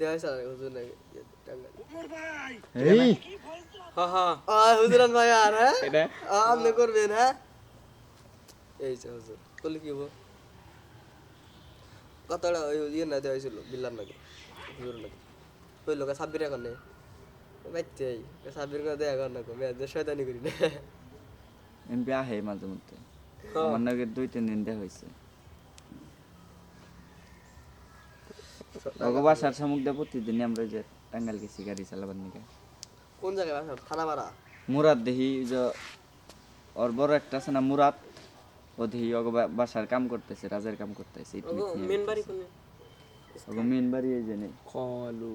দেওয়া হয়েছে আর হুজুর নাকি টাঙ্গাইল এই! হা হা ও হুজুরান ভাই আর হ্যাঁ? এটা? আ, আপনি করবেন হ্যাঁ? এই যে হুজুর করলে কি হব? কতটা ওই ইয়ে না দেওয়া হয়েছিল বিল্লার নাকি হুজুর নাকি। ওই লোক সাব্বির এখন নেই। বাইতে সাব্বির করে দেয়া না কো মেয়েদের শয়তানি করি না। এমপি আহে মাঝে মধ্যে। আমার নাকি দুই তিন দিন দেখা হয়েছে। বাসার সামুক দিয়ে প্রতিদিনই আমরা যে টাঙ্গাইল গেছি গাড়ি চালাবার নিকে। কোন জায়গায় বাসা? থানা পাড়া মুরাদ ওই যে ওর বড় একটা আছে না মুরাদ। ও দেখি ওগো বাসার কাম করতেছে রাজের কাম করতেছে মেন বাড়ি কোনে? ওগো মেন বাড়ি এই যে নেই। কলু।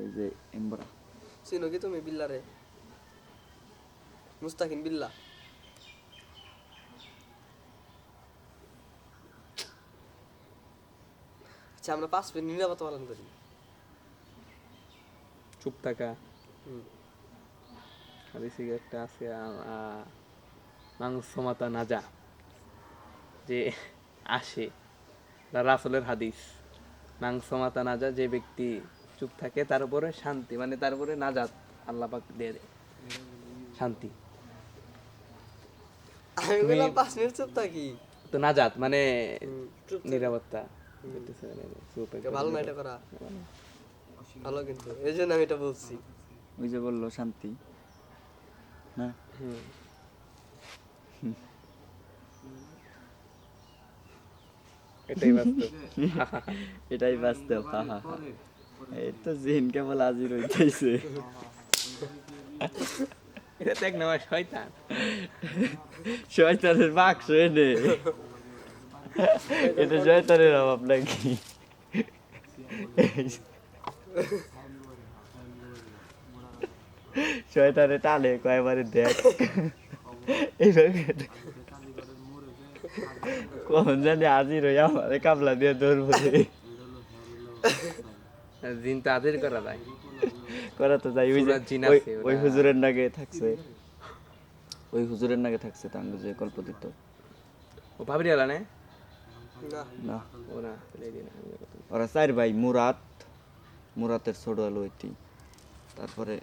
এই যে এমবরা। চিনো কি তুমি বিল্লারে? মুস্তাকিন বিল্লা? আচ্ছা আমরা পাঁচ মিনিট নিরাপত্তা পালন করি চুপ থাকা। সিগারেটটা আছে নাজা যে আসে। রাসলের হাদিস। নাজা যে ব্যক্তি চুপ থাকে তার উপরে শান্তি মানে তার উপরে নাজাত আল্লাহ পাক দিয়ে দেয়। শান্তি। আমি বললাম পাঁচ মিনিট চুপ থাকি। তো নাজাত মানে নিরাপত্তা। বুঝতেছে চুপ এটা একটা ভালো না এটা করা। ভালো কিন্তু। এই জন্য আমি এটা বলছি। ওই যে বলল শান্তি। না? এটাই বাস্তব। এটাই বাস্তব এই তো জিন কেবল আজি রইতেছে এটা শয়তান। শয়তানের বাক্স এনে। এটা শয়তানের অভাব নাকি শয়তানে টানে কয়বারে দেখ এইভাবে কখন জানি আজি রই আমার কামলা দিয়ে ধরবো। জিন তো আদের করা যায় করা তো যাই ওই ওই- হুজুরের নাগে থাকছে ওই হুজুরের নাগে থাকছে তাঙ্গ যে কল্প দিত ও ভাবরি আলা না ওরা চার ভাই মুরাত মুরাতের ছোট আলু তারপরে